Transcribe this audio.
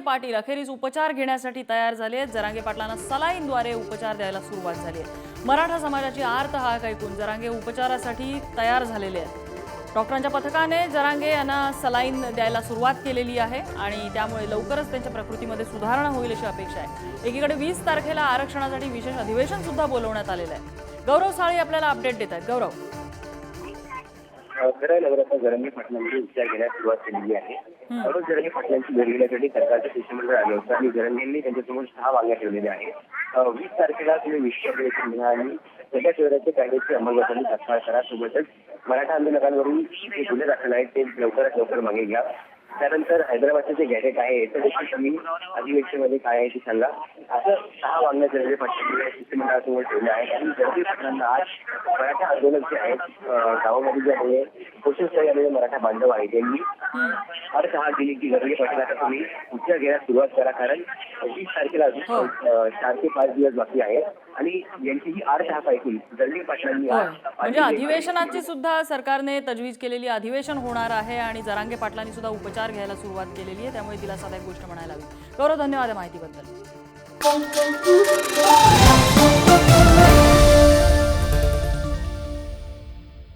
पाटील. अखेरीस उपचार घेण्यासाठी तयार झाले आहेत. जरांगे पाटलांना सलाईनद्वारे उपचार द्यायला सुरुवात झाली आहे. मराठा समाजाची आर्त हाक ऐकून जरांगे उपचारासाठी तयार झालेले आहेत. डॉक्टरांच्या पथकाने जरांगे यांना सलाईन द्यायला सुरुवात केलेली आहे आणि त्यामुळे लवकरच त्यांच्या प्रकृतीमध्ये सुधारणा होईल अशी अपेक्षा आहे. एकीकडे वीस तारखेला आरक्षणासाठी विशेष अधिवेशन सुद्धा बोलवण्यात आलेलं आहे. गौरव साळी आपल्याला अपडेट देत आहेत. गौरव. आहे नगराचा जरंगे पाटलांची उपचार घेण्यास सुरुवात केलेली आहे. म्हणून जरंगे पाटलांची भेट घेण्यासाठी सरकारचं शिष्टमंडळ आलं होतं. आणि जरंगेंनी त्यांच्यासमोर सहा मागण्या ठेवलेल्या आहेत. वीस तारखेला तुम्ही विश्व अधिवेशन घ्या आणि सध्या शहराच्या कायद्याची अंमलबजावणी तात्काळ करा. सोबतच मराठा आंदोलकांवरून जे गुन्हे दाखल आहेत ते लवकरात लवकर मागे घ्या. त्यानंतर हैदराबादचे जे गॅजेट आहे याचं देखील तुम्ही अधिवेशनामध्ये काय आहे ते सांगा. असं सहा वागण्या जरंगे पाटलांनी शिष्टमंडळासमोर ठेवल्या आहेत. आणि जरंगे पाटलांना आज मराठा आंदोलक जे आहेत गावामध्ये जे आहे कोशिश आलेले मराठा बांधव आहेत. त्यांनी अर्थ हा दिली की जरंगे पाटील आता तुम्ही. उपचार घेण्यास सुरुवात करा कारण वीस तारखेला अजून हो. चार ते पाच दिवस बाकी आहे आणि यांची ही अर्थ हाक ऐकून जरंगे पाटलांनी म्हणजे अधिवेशनाची सुद्धा सरकारने तजवीज केलेली अधिवेशन होणार आहे आणि जरांगे पाटलांनी सुद्धा उपचार घ्यायला सुरुवात केलेली आहे. त्यामुळे दिलासादायक गोष्ट म्हणायला हवी. गौरव धन्यवाद माहितीबद्दल.